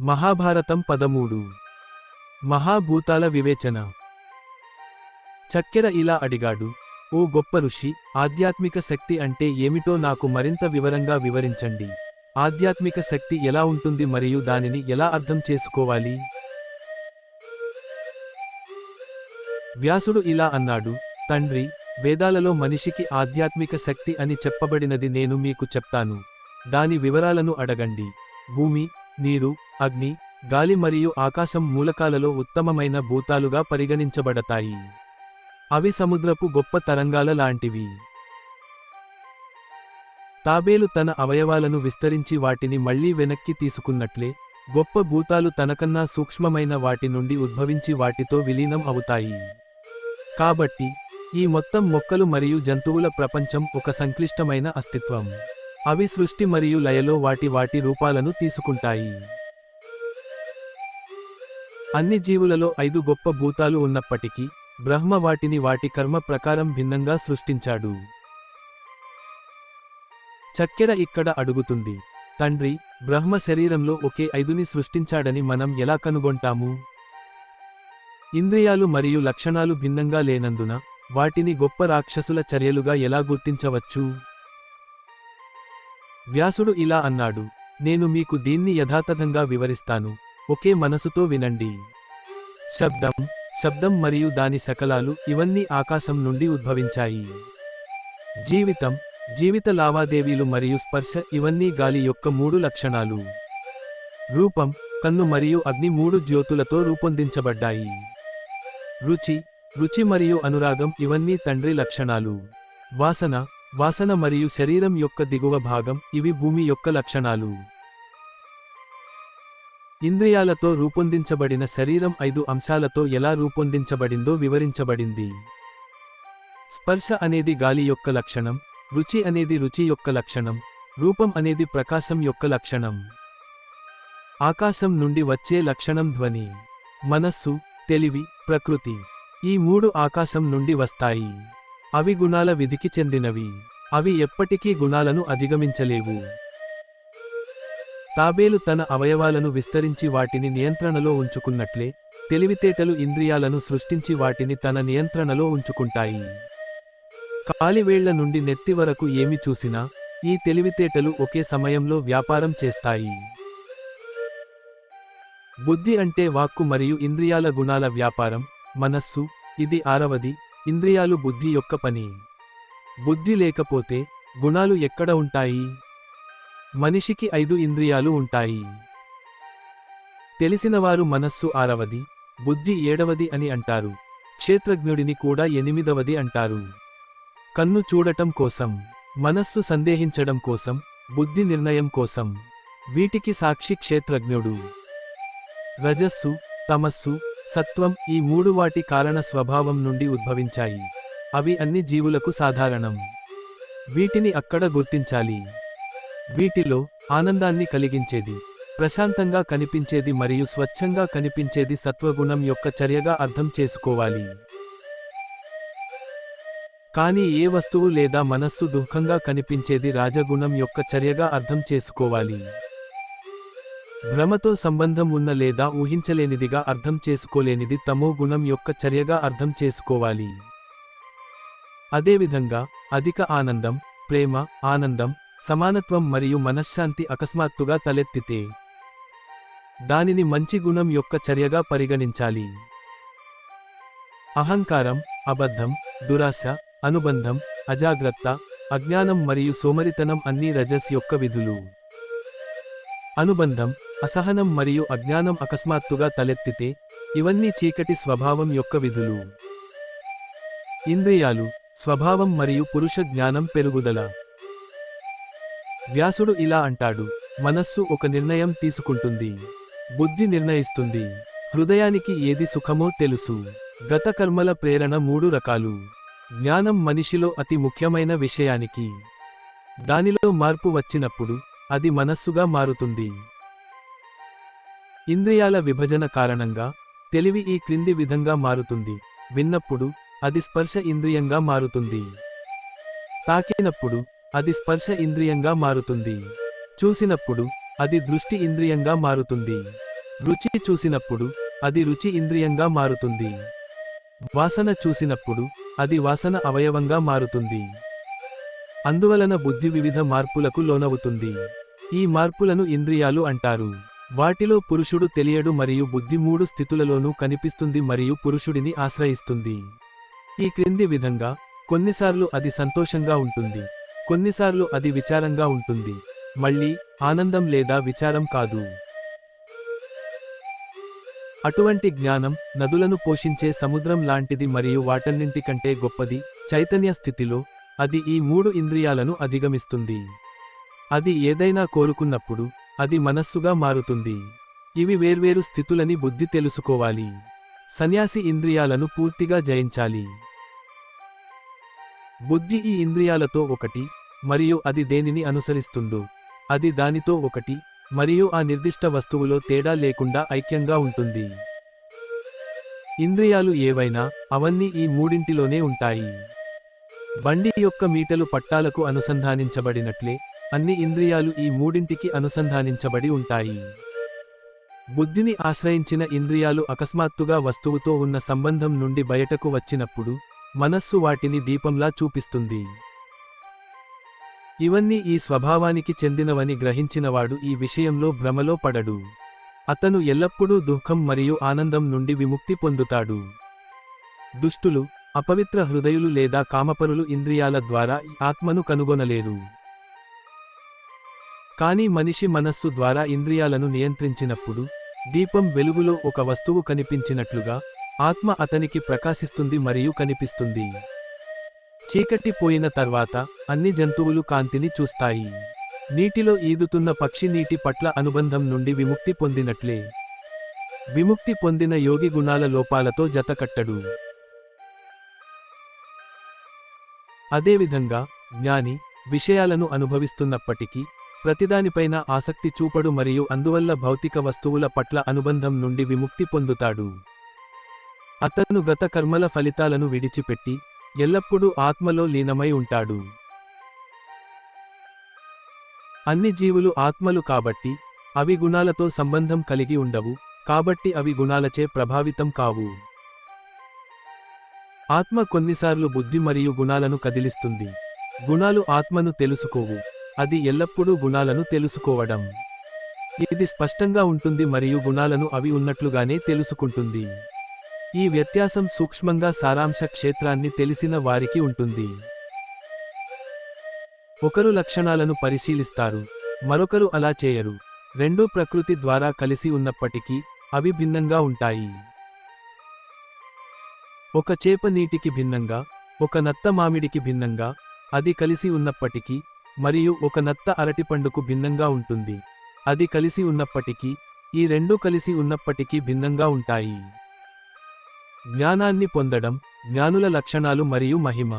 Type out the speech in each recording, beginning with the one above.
మహాభారతం పదమూడు. మహాభూతాల వివేచన. చక్కెర ఇలా అడిగాడు ఓ గొప్ప ఋషి ఆధ్యాత్మిక శక్తి అంటే ఏమిటో నాకు మరింత వివరంగా వివరించండి. ఆధ్యాత్మిక శక్తి ఎలా ఉంటుంది మరియు దానిని ఎలా అర్థం చేసుకోవాలి? వ్యాసుడు ఇలా అన్నాడు తండ్రి వేదాలలో మనిషికి ఆధ్యాత్మిక శక్తి అని చెప్పబడినది నేను మీకు చెప్తాను. దాని వివరాలను అడగండి. భూమి నీరు అగ్ని గాలి మరియు ఆకాశం మూలకాలలో ఉత్తమమైన భూతాలుగా పరిగణించబడతాయి. అవి సముద్రపు గొప్ప తరంగాల లాంటివి. తాబేలు తన అవయవాలను విస్తరించి వాటిని మళ్ళీ వెనక్కి తీసుకున్నట్లే గొప్ప భూతాలు తనకన్నా సూక్ష్మమైన వాటి నుండి ఉద్భవించి వాటితో విలీనం అవుతాయి. కాబట్టి ఈ మొత్తం మొక్కలు మరియు జంతువుల ప్రపంచం ఒక సంక్లిష్టమైన అస్తిత్వం. అవి సృష్టి మరియు లయలో వాటి వాటి రూపాలను తీసుకుంటాయి. అన్ని జీవులలో ఐదు గొప్ప భూతాలు ఉన్నప్పటికీ బ్రహ్మ వాటిని వాటి కర్మ ప్రకారం భిన్నంగా సృష్టించాడు. చక్కెర ఇక్కడ అడుగుతుంది తండ్రి బ్రహ్మ శరీరంలో ఒకే ఐదుని సృష్టించాడని మనం ఎలా కనుగొంటాము? ఇంద్రియాలు మరియు లక్షణాలు భిన్నంగా లేనందున వాటిని గొప్ప రాక్షసుల చర్యలుగా ఎలా గుర్తించవచ్చు? వ్యాసుడు ఇలా అన్నాడు నేను మీకు దీన్ని యథాతథంగా వివరిస్తాను ఒకే మనసుతో వినండి. శబ్దం శబ్దం మరియు దాని సకలాలు ఇవన్నీ ఆకాశం నుండి ఉద్భవించాయి. జీవితం జీవిత లావాదేవీలు మరియు స్పర్శ ఇవన్నీ గాలి యొక్క మూడు లక్షణాలు. రూపం కన్ను మరియు అగ్ని మూడు జ్యోతులతో రూపొందించబడ్డాయి. రుచి రుచి మరియు అనురాగం ఇవన్నీ తండ్రి లక్షణాలు. వాసన వాసన మరియు శరీరం యొక్క దిగువ భాగం ఇవి భూమి యొక్క లక్షణాలు. ఇంద్రియాలతో రూపొందించబడిన శరీరం ఐదు అంశాలతో ఎలా రూపొందించబడిందో వివరించబడింది. స్పర్శ అనేది గాలి యొక్క లక్షణం రుచి అనేది రుచి యొక్క లక్షణం రూపం అనేది ప్రకాశం యొక్క లక్షణం. ఆకాశం నుండి వచ్చే లక్షణం ధ్వని మనస్సు తెలివి ప్రకృతి ఈ మూడు ఆకాశం నుండి వస్తాయి. అవి గుణాల విధికి చెందినవి. అవి ఎప్పటికీ గుణాలను అధిగమించలేవు. తాబేలు తన అవయవాలను విస్తరించి వాటిని నియంత్రణలో ఉంచుకున్నట్లే తెలివితేటలు ఇంద్రియాలను సృష్టించి వాటిని తన నియంత్రణలో ఉంచుకుంటాయి. కాలివేళ్ళ నుండి నెత్తి వరకు ఏమి చూసినా ఈ తెలివితేటలు ఒకే సమయంలో వ్యాపారం చేస్తాయి. బుద్ధి అంటే వాక్కు మరియు ఇంద్రియాల గుణాల వ్యాపారం మనస్సు ఇది ఆరవది ఇంద్రియాలు బుద్ధి యొక్క పని. బుద్ధి లేకపోతే గుణాలు ఎక్కడ ఉంటాయి? మనిషికి ఐదు ఇంద్రియాలు ఉంటాయి. తెలిసినవారు మనస్సు ఆరవది బుద్ధి ఏడవది అని అంటారు. క్షేత్రజ్ఞుడిని కూడా ఎనిమిదవది అంటారు. కన్ను చూడటం కోసం మనస్సు సందేహించడం కోసం బుద్ధి నిర్ణయం కోసం. వీటికి సాక్షి క్షేత్రజ్ఞుడు. రజస్సు తమస్సు సత్వం ఈ మూడు వాటి కారణ స్వభావం నుండి ఉద్భవించాయి. అవి అన్ని జీవులకు సాధారణం. వీటిని అక్కడ గుర్తించాలి. వీటిలో ఆనందాన్ని కలిగించేది ప్రశాంతంగా కనిపించేది మరియు స్వచ్ఛంగా కనిపించేది సత్వగుణం యొక్క చర్యగా అర్థం చేసుకోవాలి. కానీ ఏ వస్తువు లేదా మనస్సు దుఃఖంగా కనిపించేది రాజగుణం యొక్క చర్యగా అర్థం చేసుకోవాలి. భ్రమతో సంబంధం ఉన్న లేదా ఊహించలేనిదిగా అర్థం చేసుకోలేనిది తమో గుణం యొక్క చర్యగా అర్థం చేసుకోవాలి. అదేవిధంగా అధిక ఆనందం ప్రేమ ఆనందం సమానత్వం మరియు మనశ్శాంతి అకస్మాత్తుగా తలెత్తితే దానిని మంచి గుణం యొక్క చర్యగా పరిగణించాలి. అహంకారం అబద్ధం దురాశ అనుబంధం అజాగ్రత్త అజ్ఞానం మరియు సోమరితనం అన్నీ రజస్ యొక్క విధులు. అనుబంధం అసహనం మరియు అజ్ఞానం అకస్మాత్తుగా తలెత్తితే ఇవన్నీ చీకటి స్వభావం యొక్క విధులు. ఇంద్రియాలు స్వభావం మరియు పురుష జ్ఞానం పెరుగుదల. వ్యాసుడు ఇలా అంటాడు మనస్సు ఒక నిర్ణయం తీసుకుంటుంది బుద్ధి నిర్ణయిస్తుంది హృదయానికి ఏది సుఖమో తెలుసు. గత కర్మల ప్రేరణ మూడు రకాలు. జ్ఞానం మనిషిలో అతి ముఖ్యమైన విషయానికి. దానిలో మార్పు వచ్చినప్పుడు అది మనస్సుగా మారుతుంది. ఇంద్రియాల విభజన కారణంగా తెలివి ఈ క్రింది విధంగా మారుతుంది. విన్నప్పుడు అది స్పర్శ ఇంద్రియంగా మారుతుంది. తాకినప్పుడు అది స్పర్శ ఇంద్రియంగా మారుతుంది. చూసినప్పుడు అది దృష్టి ఇంద్రియంగా మారుతుంది. రుచి చూసినప్పుడు అది రుచి ఇంద్రియంగా మారుతుంది. వాసన చూసినప్పుడు అది వాసన అవయవంగా మారుతుంది. అందువలన బుద్ధి వివిధ మార్పులకు లోనవుతుంది. ఈ మార్పులను ఇంద్రియాలు అంటారు. వాటిలో పురుషుడు తెలియడు మరియు బుద్ధి మూడు స్థితులలోనూ కనిపిస్తుంది మరియు పురుషుడిని ఆశ్రయిస్తుంది. ఈ క్రింది విధంగా కొన్నిసార్లు అది సంతోషంగా ఉంటుంది. కొన్నిసార్లు అది విచారంగా ఉంటుంది. మళ్ళీ ఆనందం లేదా విచారం కాదు. అటువంటి జ్ఞానం నదులను పోషించే సముద్రం లాంటిది మరియు వాటన్నింటికంటే గొప్పది చైతన్య స్థితిలో అది ఈ మూడు ఇంద్రియాలను అధిగమిస్తుంది. అది ఏదైనా కోరుకున్నప్పుడు అది మనస్సుగా మారుతుంది. ఇవి వేర్వేరు స్థితులని బుద్ధి తెలుసుకోవాలి. సన్యాసి ఇంద్రియాలను పూర్తిగా జయించాలి. బుద్ధి ఈ ఇంద్రియాలతో ఒకటి మరియు అది దేనిని అనుసరిస్తుందో అది దానితో ఒకటి మరియు ఆ నిర్దిష్ట వస్తువులో తేడా లేకుండా ఐక్యంగా ఉంటుంది. ఇంద్రియాలు ఏవైనా అవన్నీ ఈ మూడింటిలోనే ఉంటాయి. బండి యొక్క మీటలు పట్టాలకు అనుసంధానించబడినట్లే అన్ని ఇంద్రియాలు ఈ మూడింటికి అనుసంధానించబడి ఉంటాయి. బుద్ధిని ఆశ్రయించిన ఇంద్రియాలు అకస్మాత్తుగా వస్తువుతో ఉన్న సంబంధం నుండి బయటకు వచ్చినప్పుడు మనస్సు వాటిని దీపంలా చూపిస్తుంది. ఇవన్నీ ఈ స్వభావానికి చెందినవని గ్రహించినవాడు ఈ విషయంలో భ్రమలో పడడు. అతను ఎల్లప్పుడూ దుఃఖం మరియు ఆనందం నుండి విముక్తి పొందుతాడు. దుష్టులు అపవిత్ర హృదయులు లేదా కామపరులు ఇంద్రియాల ద్వారా ఆత్మను కనుగొనలేరు. కానీ మనిషి మనస్సు ద్వారా ఇంద్రియాలను నియంత్రించినప్పుడు దీపం వెలుగులో ఒక వస్తువు కనిపించినట్లుగా ఆత్మ అతనికి ప్రకాశిస్తుంది మరియు కనిపిస్తుంది. చీకటి పోయిన తర్వాత అన్ని జంతువులు కాంతిని చూస్తాయి. నీటిలో ఈదుతున్న పక్షి నీటి పట్ల అనుబంధం నుండి విముక్తి పొందినట్లే. విముక్తి పొందిన యోగి గుణాల లోపాలతో జతకట్టడు. అదేవిధంగా జ్ఞాని విషయాలను అనుభవిస్తున్నప్పటికీ ప్రతిదానిపైన ఆసక్తి చూపడు మరియు అందువల్ల భౌతిక వస్తువుల పట్ల అనుబంధం నుండి విముక్తి పొందుతాడు. అతను గత కర్మల ఫలితాలను విడిచిపెట్టి ఎల్లప్పుడూ ఆత్మలో లీనమై ఉంటాడు. అన్ని జీవులు ఆత్మలు కాబట్టి అవి గుణాలతో సంబంధం కలిగి ఉండవు కాబట్టి అవి గుణాలచే ప్రభావితం కావు. ఆత్మ కొన్నిసార్లు బుద్ధి మరియు గుణాలను కదిలిస్తుంది. గుణాలు ఆత్మను తెలుసుకోవు. అది ఎల్లప్పుడూ గుణాలను తెలుసుకోవడం. ఇది స్పష్టంగా ఉంటుంది మరియు గుణాలను అవి ఉన్నట్లుగానే తెలుసుకుంటుంది. ఈ వ్యత్యాసం సూక్ష్మంగా సారాంశ క్షేత్రాన్ని తెలిసిన వారికి ఉంటుంది. ఒకరు లక్షణాలను పరిశీలిస్తారు మరొకరు అలా చేయరు. రెండూ ప్రకృతి ద్వారా కలిసి ఉన్నప్పటికీ అవి భిన్నంగా ఉంటాయి. ఒక చేప నీటికి భిన్నంగా ఒక నత్త మామిడికి భిన్నంగా అది కలిసి ఉన్నప్పటికీ మరియు ఒక నత్త అరటిపండుకు భిన్నంగా ఉంటుంది. అది కలిసి ఉన్నప్పటికీ ఈ రెండూ కలిసి ఉన్నప్పటికీ భిన్నంగా ఉంటాయి. జ్ఞానాన్ని పొందడం జ్ఞానుల లక్షణాలు మరియు మహిమ.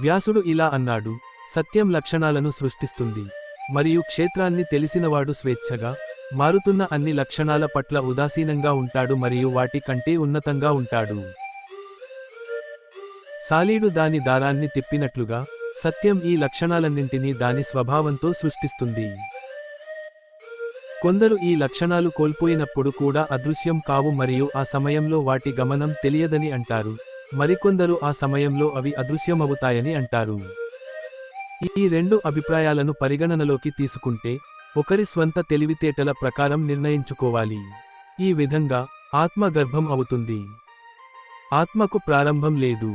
వ్యాసుడు ఇలా అన్నాడు సత్యం లక్షణాలను సృష్టిస్తుంది మరియు క్షేత్రాన్ని తెలిసినవాడు స్వేచ్ఛగా మారుతున్న అన్ని లక్షణాల పట్ల ఉదాసీనంగా ఉంటాడు మరియు వాటి కంటే ఉన్నతంగా ఉంటాడు. సాలీడు దాని దారాన్ని తిప్పినట్లుగా సత్యం ఈ లక్షణాలన్నింటినీ దాని స్వభావంతో సృష్టిస్తుంది. కొందరు ఈ లక్షణాలు కోల్పోయినప్పుడు కూడా అదృశ్యం కావు మరియు ఆ సమయంలో వాటి గమనం తెలియదని అంటారు. మరికొందరు ఆ సమయంలో అవి అదృశ్యమవుతాయని అంటారు. ఈ రెండు అభిప్రాయాలను పరిగణనలోకి తీసుకుంటే ఒకరి స్వంత తెలివితేటల ప్రకారం నిర్ణయించుకోవాలి. ఈ విధంగా ఆత్మ గర్భం అవుతుంది. ఆత్మకు ప్రారంభం లేదు.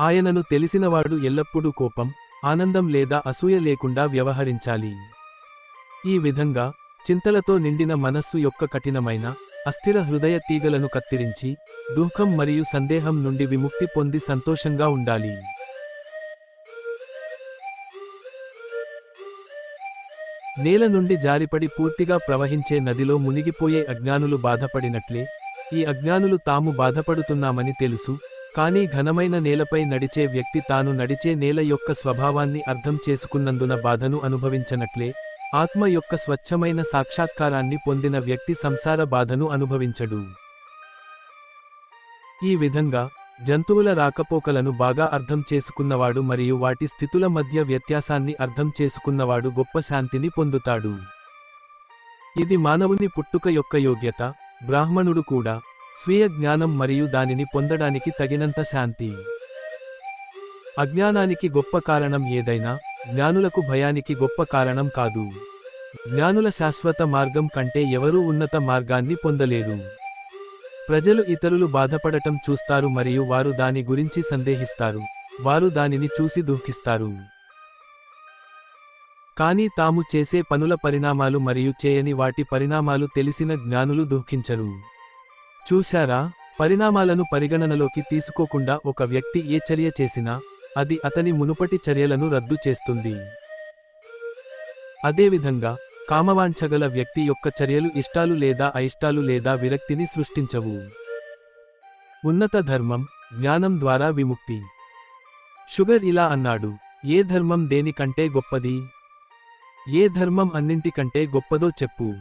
ఆయనను తెలిసినవాడు ఎల్లప్పుడూ కోపం ఆనందం లేదా అసూయ లేకుండా వ్యవహరించాలి. ఈ విధంగా చింతలతో నిండిన మనస్సు యొక్క కఠినమైన అస్థిర హృదయ తీగలను కత్తిరించి దుఃఖం మరియు సందేహం నుండి విముక్తి పొంది సంతోషంగా ఉండాలి. నేల నుండి జారిపడి పూర్తిగా ప్రవహించే నదిలో మునిగిపోయే అజ్ఞానులు బాధపడినట్లే ఈ అజ్ఞానులు తాము బాధపడుతున్నామని తెలుసు కానీ ఘనమైన నేలపై నడిచే వ్యక్తి తాను నడిచే నేల యొక్క స్వభావాన్ని అర్థం చేసుకున్నందున బాధను అనుభవించనట్లే. ఆత్మ యొక్క స్వచ్ఛమైన సాక్షాత్కారాన్ని పొందిన వ్యక్తి సంసార బాధను అనుభవించడు. ఈ విధంగా జంతువుల రాకపోకలను బాగా అర్థం చేసుకున్నవాడు మరియు వాటి స్థితుల మధ్య వ్యత్యాసాన్ని అర్థం చేసుకున్నవాడు గొప్ప శాంతిని పొందుతాడు. ఇది మానవుని పుట్టుక యొక్క యోగ్యత బ్రాహ్మణుడు కూడా స్వీయ జ్ఞానం మరియు దానిని పొందడానికి తగినంత శాంతి. అజ్ఞానానికి గొప్ప కారణం ఏదైనా జ్ఞానులకు భయానికి గొప్ప కారణం కాదు. జ్ఞానుల శాశ్వత మార్గం కంటే ఎవరూ ఉన్నత మార్గాన్ని పొందలేరు. ప్రజలు ఇతరులు బాధపడటం చూస్తారు మరియు వారు దాని గురించి సందేహిస్తారు వారు దానిని చూసి దుఃఖిస్తారు. కానీ తాము చేసే పనుల పరిణామాలు మరియు చేయని వాటి పరిణామాలు తెలిసిన జ్ఞానులు దుఃఖించరు. చూశారా? పరిణామాలను పరిగణనలోకి తీసుకోకుండా ఒక వ్యక్తి ఏ చర్య చేసినా అది అతని మునుపటి చర్యలను రద్దు చేస్తుంది. అదేవిధంగా కామవాంఛగల వ్యక్తి యొక్క చర్యలు ఇష్టాలు లేదా అయిష్టాలు లేదా విరక్తిని సృష్టించవు. ఉన్నత ధర్మం జ్ఞానం ద్వారా విముక్తి. షుగర్ ఇలా అన్నాడు ఏ ధర్మం దేనికంటే గొప్పది? ఏ ధర్మం అన్నింటికంటే గొప్పదో చెప్పు.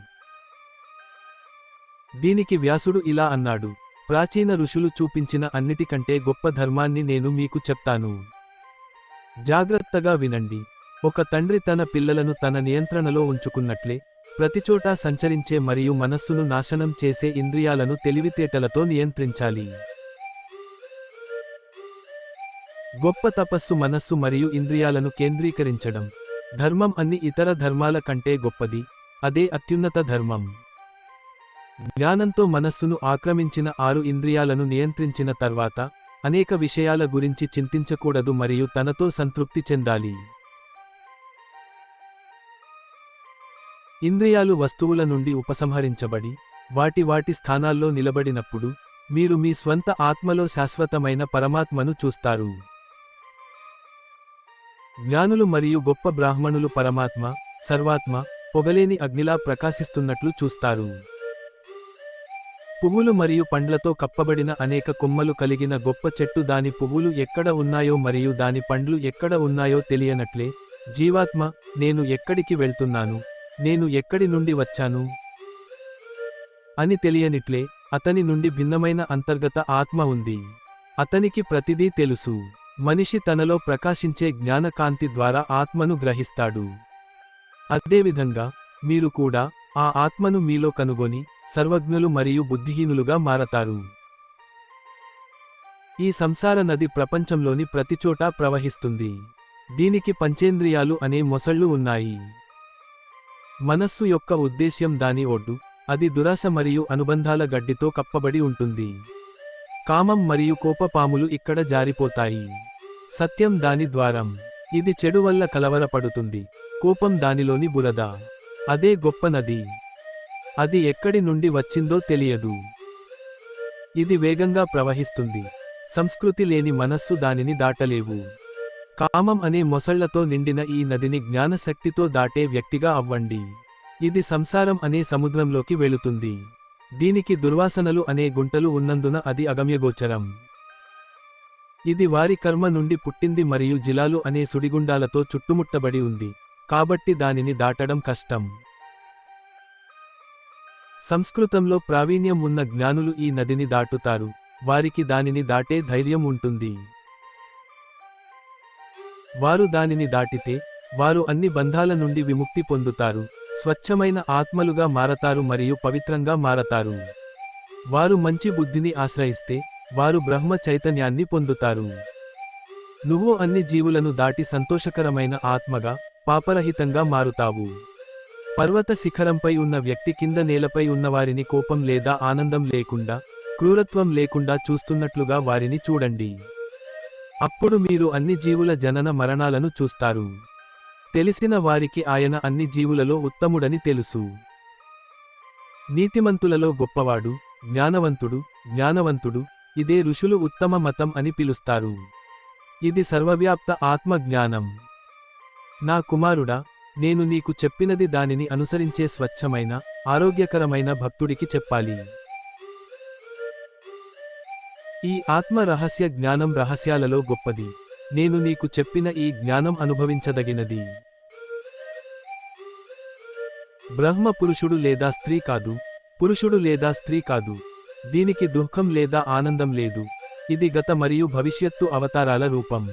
దీనికి వ్యాసుడు ఇలా అన్నాడు ప్రాచీన ఋషులు చూపించిన అన్నిటికంటే గొప్ప ధర్మాన్ని నేను మీకు చెప్తాను. జాగ్రత్తగా వినండి. ఒక తండ్రి తన పిల్లలను తన నియంత్రణలో ఉంచుకున్నట్లే ప్రతిచోటా సంచరించే మరియు మనస్సును నాశనం చేసే ఇంద్రియాలను తెలివితేటలతో నియంత్రించాలి. గొప్ప తపస్సు మనస్సు మరియు ఇంద్రియాలను కేంద్రీకరించడం. ధర్మం అన్ని ఇతర ధర్మాల కంటే గొప్పది. అదే అత్యున్నత ధర్మం. జ్ఞానంతో మనస్సును ఆక్రమించిన ఆరు ఇంద్రియాలను నియంత్రించిన తర్వాత అనేక విషయాల గురించి చింతించకూడదు మరియు తనతో సంతృప్తి చెందాలి. ఇంద్రియాలు వస్తువుల నుండి ఉపసంహరించబడి వాటి వాటి స్థానాల్లో నిలబడినప్పుడు మీరు మీ స్వంత ఆత్మలో శాశ్వతమైన పరమాత్మను చూస్తారు. జ్ఞానులు మరియు గొప్ప బ్రాహ్మణులు పరమాత్మ సర్వాత్మ పొగలేని అగ్నిలా ప్రకాశిస్తున్నట్లు చూస్తారు. పువ్వులు మరియు పండ్లతో కప్పబడిన అనేక కొమ్మలు కలిగిన గొప్ప చెట్టు దాని పువ్వులు ఎక్కడ ఉన్నాయో మరియు దాని పండ్లు ఎక్కడ ఉన్నాయో తెలియనట్లే. జీవాత్మ నేను ఎక్కడికి వెళ్తున్నాను? నేను ఎక్కడి నుండి వచ్చాను? అని తెలియనిట్లే అతని నుండి భిన్నమైన అంతర్గత ఆత్మ ఉంది. అతనికి ప్రతిదీ తెలుసు. మనిషి తనలో ప్రకాశించే జ్ఞానకాంతి ద్వారా ఆత్మను గ్రహిస్తాడు. అదేవిధంగా మీరు కూడా ఆ ఆత్మను మీలో కనుగొని సర్వజ్ఞులు మరియు బుద్ధిహీనులుగా మారతారు. ఈ సంసార నది ప్రపంచంలోని ప్రతిచోటా ప్రవహిస్తుంది. దీనికి పంచేంద్రియాలు అనే మొసళ్ళు ఉన్నాయి. మనస్సు యొక్క ఉద్దేశ్యం దాని ఒడ్డు అది దురాశ మరియు అనుబంధాల గడ్డితో కప్పబడి ఉంటుంది. కామం మరియు కోపపాములు ఇక్కడ జారిపోతాయి. సత్యం దాని ద్వారం. ఇది చెడు వల్ల కలవరపడుతుంది. కోపం దానిలోని బురద. అదే గొప్ప నది. అది ఎక్కడి నుండి వచ్చిందో తెలియదు. ఇది వేగంగా ప్రవహిస్తుంది. సంస్కృతి లేని మనస్సు దానిని దాటలేవు. కామం అనే మొసళ్ళతో నిండిన ఈ నదిని జ్ఞానశక్తితో దాటే వ్యక్తిగా అవ్వండి. ఇది సంసారం అనే సముద్రంలోకి వెళుతుంది. దీనికి దుర్వాసనలు అనే గుంటలు ఉన్నందున అది అగమ్యగోచరం. ఇది వారి కర్మ నుండి పుట్టింది మరియు జిలాలు అనే సుడిగుండాలతో చుట్టుముట్టబడి ఉంది. కాబట్టి దానిని దాటడం కష్టం. సంస్కృతంలో ప్రావీణ్యం ఉన్న జ్ఞానులు ఈ నదిని దాటుతారు. వారికి దానిని దాటే ధైర్యం ఉంటుంది. వారు దానిని దాటితే వారు అన్ని బంధాల నుండి విముక్తి పొందుతారు. స్వచ్ఛమైన ఆత్మలుగా మారతారు మరియు పవిత్రంగా మారతారు. వారు మంచి బుద్ధిని ఆశ్రయిస్తే వారు బ్రహ్మ చైతన్యాన్ని పొందుతారు. నువ్వు అన్ని జీవులను దాటి సంతోషకరమైన ఆత్మగా పాపరహితంగా మారుతావు. పర్వత శిఖరంపై ఉన్న వ్యక్తి కింద నేలపై ఉన్నవారిని కోపం లేదా ఆనందం లేకుండా క్రూరత్వం లేకుండా చూస్తున్నట్లుగా వారిని చూడండి. అప్పుడు మీరు అన్ని జీవుల జనన మరణాలను చూస్తారు. తెలిసిన వారికి ఆయన అన్ని జీవులలో ఉత్తముడని తెలుసు. నీతిమంతులలో గొప్పవాడు జ్ఞానవంతుడు జ్ఞానవంతుడు ఇదే ఋషులు ఉత్తమ మతం అని పిలుస్తారు. ఇది సర్వవ్యాప్త ఆత్మ జ్ఞానం నా కుమారుడా నేను నీకు చెప్పినది దానిని అనుసరించే స్వచ్ఛమైన ఆరోగ్యకరమైన భక్తుడికి చెప్పాలి. ఈ ఆత్మ రహస్య జ్ఞానం రహస్యాలలో గొప్పది. నేను నీకు చెప్పిన ఈ జ్ఞానం అనుభవించదగినది. బ్రహ్మ పురుషుడు లేదా స్త్రీ కాదు. పురుషుడు లేదా స్త్రీ కాదు. దీనికి దుఃఖం లేదా ఆనందం లేదు. ఇది గత మరియు భవిష్యత్తు అవతారాల రూపం.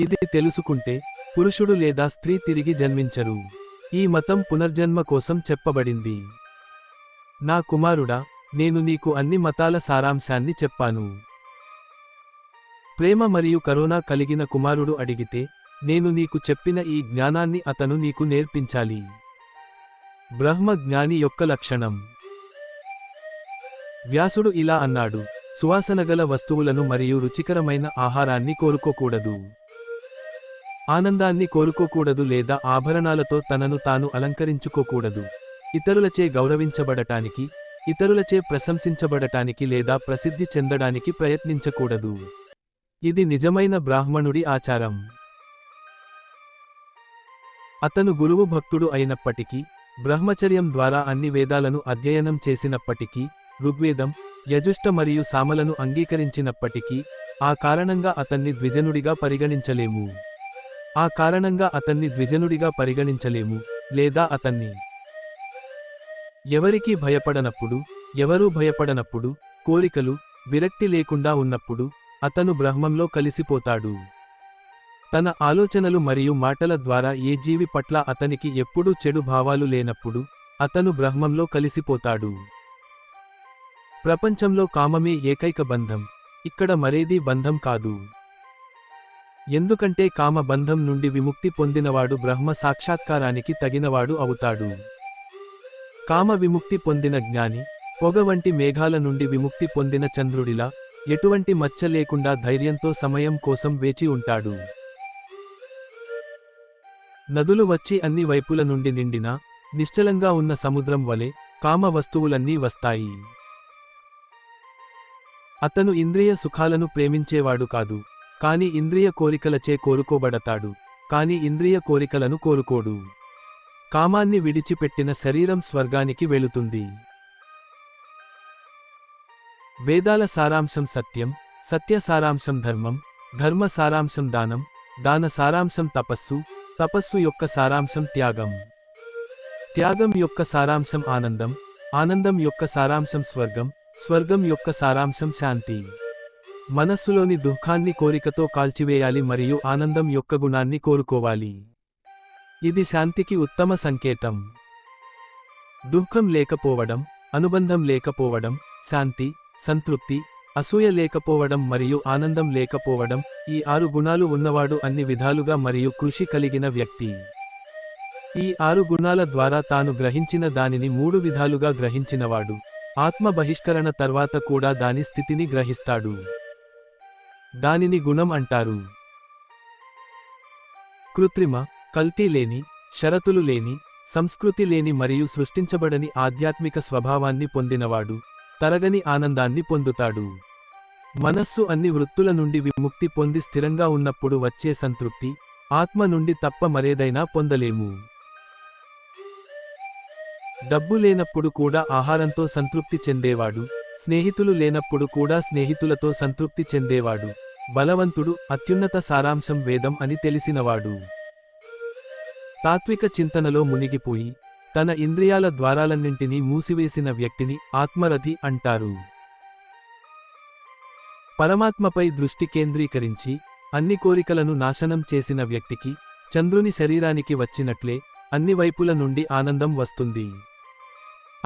ఇది తెలుసుకుంటే పురుషుడు లేదా స్త్రీ తిరిగి జన్మించరు. ఈ మతం పునర్జన్మ కోసం చెప్పబడింది. నా కుమారుడా నేను నీకు అన్ని మతాల సారాంశాన్ని చెప్పాను. ప్రేమ మరియు కరోనా కలిగిన కుమారుడు అడిగితే నేను నీకు చెప్పిన ఈ జ్ఞానాన్ని అతను నీకు నేర్పించాలి. బ్రహ్మ జ్ఞాని యొక్క లక్షణం. వ్యాసుడు ఇలా అన్నాడు సువాసనగల వస్తువులను మరియు రుచికరమైన ఆహారాన్ని కోరుకోకూడదు. ఆనందాన్ని కోరుకోకూడదు లేదా ఆభరణాలతో తనను తాను అలంకరించుకోకూడదు. ఇతరులచే గౌరవించబడటానికి ఇతరులచే ప్రశంసించబడటానికి లేదా ప్రసిద్ధి చెందడానికి ప్రయత్నించకూడదు. ఇది నిజమైన బ్రాహ్మణుడి ఆచారం. అతను గురువు భక్తుడు అయినప్పటికీ బ్రహ్మచర్యం ద్వారా అన్ని వేదాలను అధ్యయనం చేసినప్పటికీ ఋగ్వేదం యజుష్ట మరియు సామలను అంగీకరించినప్పటికీ ఆ కారణంగా అతన్ని ద్విజనుడిగా పరిగణించలేము. ఆ కారణంగా అతన్ని ద్విజనుడిగా పరిగణించలేము లేదా అతన్ని. ఎవరికీ భయపడనప్పుడు ఎవరూ భయపడనప్పుడు కోరికలు విరక్తి లేకుండా ఉన్నప్పుడు అతను బ్రహ్మంలో కలిసిపోతాడు. తన ఆలోచనలు మరియు మాటల ద్వారా ఏ జీవి పట్ల అతనికి ఎప్పుడూ చెడు భావాలు లేనప్పుడు అతను బ్రహ్మంలో కలిసిపోతాడు. ప్రపంచంలో కామమే ఏకైక బంధం ఇక్కడ మరేదీ బంధం కాదు. ఎందుకంటే కామ బంధం నుండి విముక్తి పొందినవాడు బ్రహ్మ సాక్షాత్కారానికి తగినవాడు అవుతాడు. కామ విముక్తి పొందిన జ్ఞాని పొగ వంటి మేఘాల నుండి విముక్తి పొందిన చంద్రుడిలా ఎటువంటి మచ్చ లేకుండా ధైర్యంతో సమయం కోసం వేచి ఉంటాడు. నదులు వచ్చి అన్ని వైపుల నుండి నిండిన నిశ్చలంగా ఉన్న సముద్రం వలె కామ వస్తువులన్నీ వస్తాయి. అతను ఇంద్రియ సుఖాలను ప్రేమించేవాడు కాదు. కాని ఇంద్రియ కోరికలచే కోరుకోబడతాడు కాని ఇంద్రియ కోరికలను కోరుకోడు. కామాన్ని విడిచిపెట్టిన శరీరం స్వర్గానికి వెళుతుంది. వేదాల సారాంశం సత్యం సత్య సారాంశం ధర్మం ధర్మ సారాంశం దానం దాన సారాంశం తపస్సు తపస్సు యొక్క సారాంశం త్యాగం. త్యాగం యొక్క సారాంశం ఆనందం ఆనందం యొక్క సారాంశం స్వర్గం స్వర్గం యొక్క సారాంశం శాంతి. మనస్సులోని దుఃఖాన్ని కోరికతో కాల్చివేయాలి మరియు ఆనందం యొక్క గుణాన్ని కోరుకోవాలి. ఇది శాంతికి ఉత్తమ సంకేతం. దుఃఖం లేకపోవడం అనుబంధం లేకపోవడం శాంతి సంతృప్తి అసూయ లేకపోవడం మరియు ఆనందం లేకపోవడం ఈ ఆరు గుణాలు ఉన్నవాడు అన్ని విధాలుగా మరియు కృషి కలిగిన వ్యక్తి. ఈ ఆరు గుణాల ద్వారా తాను గ్రహించిన దానిని మూడు విధాలుగా గ్రహించినవాడు. ఆత్మ బహిష్కరణ తర్వాత కూడా దాని స్థితిని గ్రహిస్తాడు. దానిని గుణం అంటారు. కృత్రిమ కల్తీ లేని షరతులు లేని సంస్కృతి లేని మరియు సృష్టించబడని ఆధ్యాత్మిక స్వభావాన్ని పొందినవాడు తరగని ఆనందాన్ని పొందుతాడు. మనస్సు అన్ని వృత్తుల నుండి విముక్తి పొంది స్థిరంగా ఉన్నప్పుడు వచ్చే సంతృప్తి ఆత్మ నుండి తప్ప మరేదైనా పొందలేము. డబ్బు లేనప్పుడు కూడా ఆహారంతో సంతృప్తి చెందేవాడు స్నేహితులు లేనప్పుడు కూడా స్నేహితులతో సంతృప్తి చెందేవాడు. బలవంతుడు అత్యున్నత సారాంశం వేదం అని తెలిసినవాడు. తాత్విక చింతనలో మునిగిపోయి తన ఇంద్రియాల ద్వారాలన్నింటినీ మూసివేసిన వ్యక్తిని ఆత్మరథి అంటారు. పరమాత్మపై దృష్టి కేంద్రీకరించి అన్ని కోరికలను నాశనం చేసిన వ్యక్తికి చంద్రుని శరీరానికి వచ్చినట్లే అన్ని వైపుల నుండి ఆనందం వస్తుంది.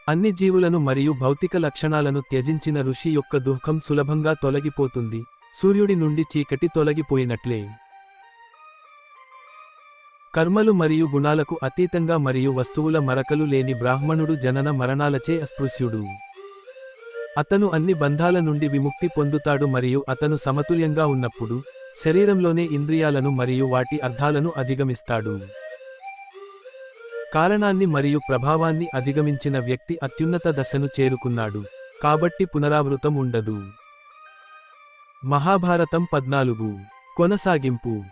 అన్ని జీవులను మరియు భౌతిక లక్షణాలను త్యజించిన ఋషి యొక్క దుఃఖం సులభంగా తొలగిపోతుంది. సూర్యుడి నుండి చీకటి తొలగిపోయినట్లే. కర్మలు మరియు గుణాలకు అతీతంగా మరియు వస్తువుల మరకలు లేని బ్రాహ్మణుడు జనన మరణాలచే అస్పృశ్యుడు. అతను అన్ని బంధాల నుండి విముక్తి పొందుతాడు మరియు అతను సమతుల్యంగా ఉన్నప్పుడు శరీరంలోనే ఇంద్రియాలను మరియు వాటి అర్థాలను అధిగమిస్తాడు. కారణాన్ని మరియు ప్రభావాన్ని అధిగమించిన వ్యక్తి అత్యున్నత దశను చేరుకున్నాడు. కాబట్టి పునరావృతం ఉండదు. మహాభారతం పద్నాలుగు. కొనసాగింపు.